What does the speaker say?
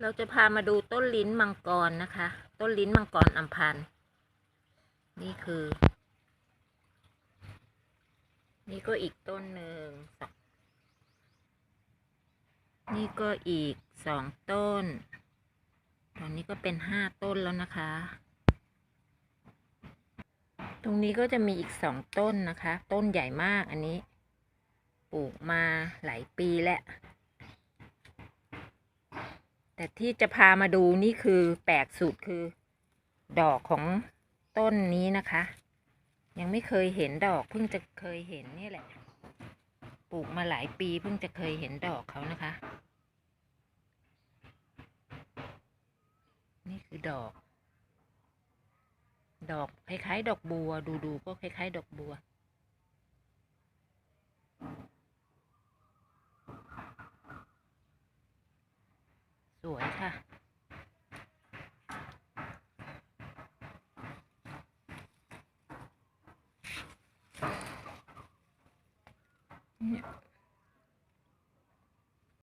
เราจะพามาดูต้นลิ้นมังกรนะคะ ต้นลิ้นมังกรอัมพันธ์นี่คือ นี่ก็อีกต้นหนึ่งสองนี่ก็อีกสองต้น ตอนนี้ก็เป็นห้าต้นแล้วนะคะ ตรงนี้ก็จะมีอีกสองต้นนะคะ ต้นใหญ่มากอันนี้ ปลูกมาหลายปีแล้ว แต่ที่จะพามาดูนี่คือแปลกสุดคือ ดอกของต้นนี้นะคะ ยังไม่เคยเห็นดอก เพิ่งจะเคยเห็นนี่แหละ ปลูกมาหลายปีเพิ่งจะเคยเห็นดอกเขานะคะ นี่คือดอก ดอกคล้ายๆ ดอกบัว ดูๆก็คล้ายๆ ดอกบัว วยค่ะ เนี่ย